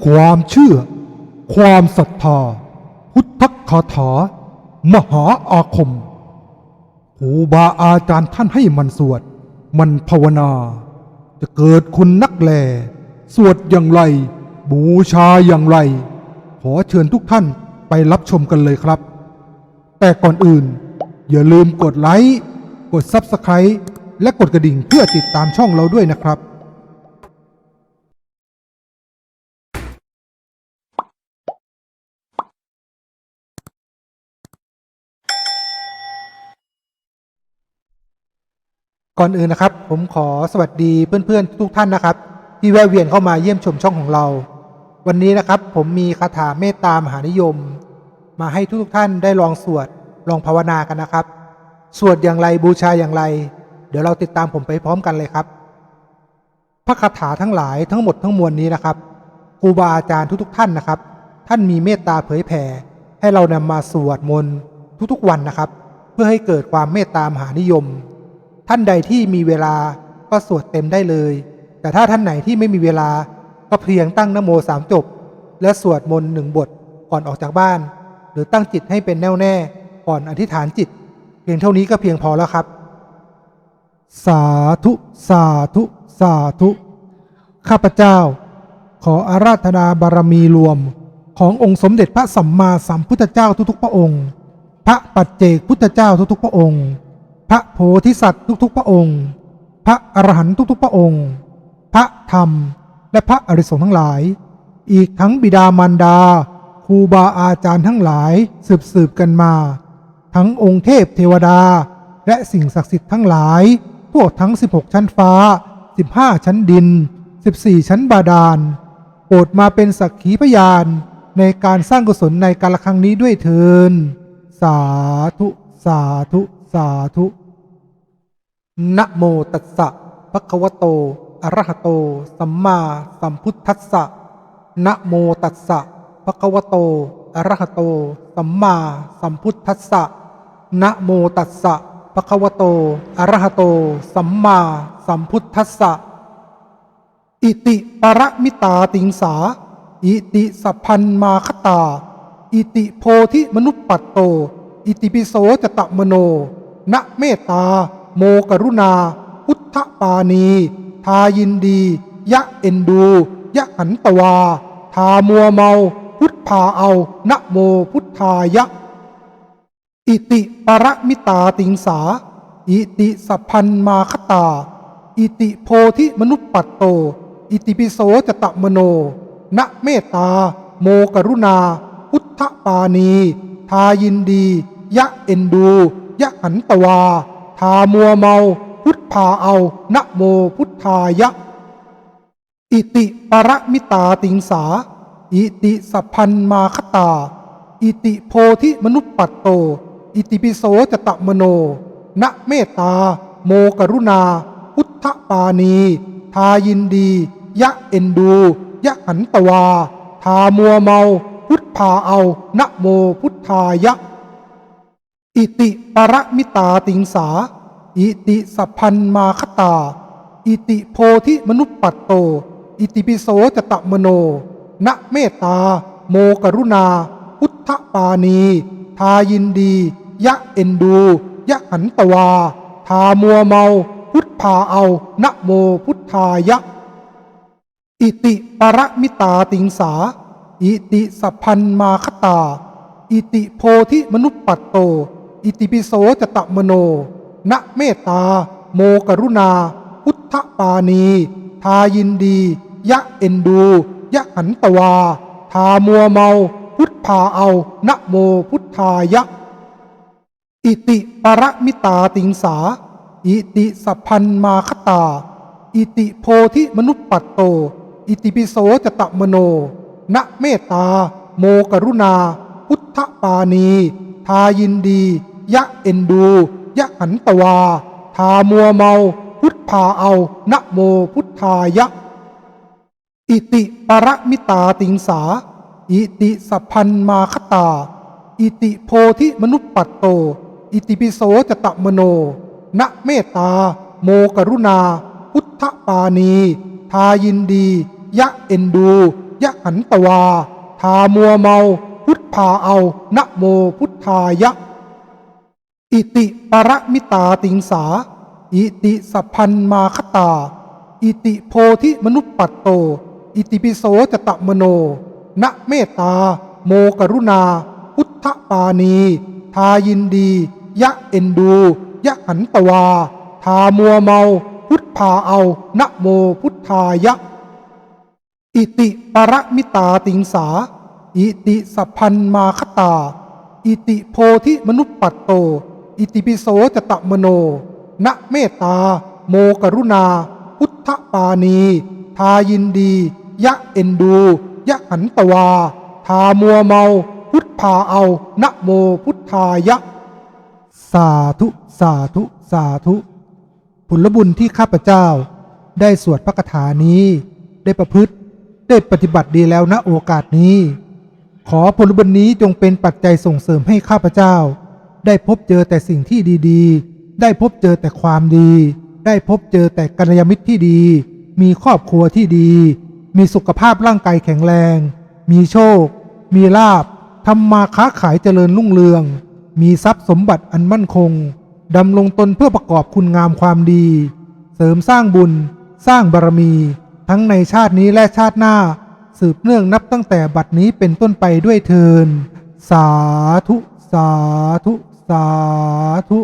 ความเชื่อ ความศรัทธา พุทธคาถา มหาอาคมครูบาอาจารย์ท่านให้มันสวด มันภาวนา จะเกิดคุณนักแล สวดอย่างไร บูชาอย่างไร ขอเชิญทุกท่านไปรับชมกันเลยครับ แต่ก่อนอื่น อย่าลืมกดไลค์ กด Subscribe และกดกระดิ่งเพื่อติดตามช่องเราด้วยนะครับ ก่อนอื่นนะครับ ผมขอสวัสดีเพื่อนๆทุกท่านนะครับ ที่แวะเวียนเข้ามาเยี่ยมชมช่องของเรา วันนี้นะครับผมมีคาถาเมตตามหานิยม มาให้ทุกๆท่านได้ลองสวดลองภาวนากันนะครับ สวดอย่างไรบูชาอย่างไร เดี๋ยวเราติดตามผมไปพร้อมกันเลยครับ พระคาถาทั้งหลายทั้งหมดทั้งมวลนี้นะครับครูบาอาจารย์ทุกๆท่านนะครับ ท่านมีเมตตาเผยแผ่ ให้เรานำมาสวดมนต์ทุกๆวันนะครับ เพื่อให้เกิดความเมตตามหานิยม ท่านใดที่มีเวลาก็สวดเต็มได้เลย แต่ถ้าท่านไหนที่ไม่มีเวลาก็เพียงตั้งนโมสามจบ และสวดมนต์หนึ่งบทก่อนออกจากบ้าน หรือตั้งจิตให้เป็นแน่วแน่ก่อนอธิษฐานจิต เพียงเท่านี้ก็เพียงพอแล้วครับ สาธุ สาธุ สาธุ ข้าพเจ้า ขออาราธนาบารมีรวมขององค์สมเด็จพระสัมมาสัมพุทธเจ้าทุกๆพระองค์ พระปัจเจกพุทธเจ้าทุกๆพระองค์ พระโพธิสัตว์ทุกๆ พระองค์ พระอรหันต์ทุกๆ พระองค์ พระธรรม และพระอริสงฆ์ทั้งหลาย อีกทั้งบิดามารดาครูบาอาจารย์ทั้งหลายสืบสืบกันมา ทั้งองค์เทพเทวดา และสิ่งศักดิ์สิทธิ์ทั้งหลาย พวกทั้ง 16 ชั้นฟ้า 15 ชั้นดิน 14 ชั้นบาดาลโปรดมาเป็นสักขีพยานในการสร้างกุศลในการละครั้งนี้ด้วยเทิน สาธุ สาธุ สาธุ นะโมตัสสะภะคะวะโต อะระหะโต สัมมาสัมพุทธัสสะนะโมตัสสะภะคะวะโต อะระหะโต สัมมาสัมพุทธัสสะนะโมตัสสะภะคะวะโต อะระหะโต สัมมาสัมพุทธัสสะ อิติปรมิตาติงสา อิติสัพพันมาคตา อิติโพธิมนุปปัตโต อิติปิโสจตมโนณเมตตา โมกรุณา พุทธปานีทายินดี ยะเอ็นดู ยะหันตวา ทามัวเมา พุทธาเอา นะโมพุทธายะ อิติปรมิตาติงสา อิติสัพพันมาคตา อิติโพธิมนุปปัตโต อิติปิโสจตมโนณเมตตา โมกรุณา พุทธปานีทายินดี ยะเอ็นดู ยะหันตวาามัวเมา พุทธาเอานะโมพุทธายะ อิติปรมิตาติงสา อิติสัพพันมาคตา อิติโพธิมนุปปัตโต อิติปิโสจตมโนณเมตตา โมกรุณา พุทธปานีทายินดี ยะเอ็นดู ยะหันตวา ทามัวเมา พุทธาเอานะโมพุทธายะ อิติปรมิตาติงสา อิติสัพพันมาคตา อิติโพธิมนุปปัตโต อิติปิโสจตมโนณเมตตา โมกรุณา พุทธปานีทายินดี ยะเอ็นดู ยะหันตวา ทามัวเมา พุทธาเอานะโมพุทธายะ อิติปรมิตาติงสา อิติสัพพันมาคตา อิติโพธิมนุปปัตโต อิติปิโสจตมโน ณเมตตา โมกรุณา พุทธปานีทายินดี ยะเอ็นดู ยะหันตวา ทามัวเมา พุทธาเอานะโมพุทธายะ อิติปรมิตาติงสา อิติสัพพันมาคตา อิติโพธิมนุปปัตโต อิติปิโสจตมโน ณเมตตา โมกรุณา พุทธปานีทายินดี ยะเอ็นดู ยะหันตวา ทามัวเมา พุทธาเอานะโมพุทธายะ อิติปรมิตาติงสา อิติสัพพันมาคตา อิติโพธิมนุปปัตโต อิติปิโสจตมโนณเมตตา โมกรุณา พุทธปานีทายินดี ยะเอ็นดู ยะหันตวา ทามัวเมา พุทธาเอานะโมพุทธายะ อิติปรมิตาติงสา อิติสัพพันมาคตา อิติโพธิมนุปปัตโต อิติปิโสจตมโน นะเมตตา โมกรุณา พุทธปานีทายินดี ยะเอ็นดู ยะหันตวา ทามัวเมา พุทธาเอา นะโมพุทธายะ อิติปรมิตาติงสา อิติสัพพันมาคตา อิติโพธิมนุปปัตโต อิติปิโสจตมโนนะเมตตา โมกรุณา พุทธปานีทายินดี ยะเอ็นดู ยะหันตวา ทามัวเมา พุทธาเอานะโมพุทธายะ สาธุ สาธุ สาธุ ผลบุญที่ข้าพเจ้า ได้สวดพระคาถานี้ ได้ประพฤติ ได้ปฏิบัติดีแล้วณโอกาสนี้ ขอผลบุญนี้จงเป็นปัจจัยส่งเสริมให้ข้าพเจ้า ได้พบเจอแต่สิ่งที่ดีๆ ได้พบเจอแต่ความดี ได้พบเจอแต่กัลยาณมิตรที่ดี มีครอบครัวที่ดี มีสุขภาพร่างกายแข็งแรง มีโชค มีลาบทำมาค้าขายเจริญรุ่งเรือง มีทรัพย์สมบัติอันมั่นคงดำรงตนเพื่อประกอบคุณงามความดี เสริมสร้างบุญ สร้างบารมี ทั้งในชาตินี้และชาติหน้า สืบเนื่องนับตั้งแต่บัดนี้เป็นต้นไปด้วยเทินสาธุ สาธุ สาธุ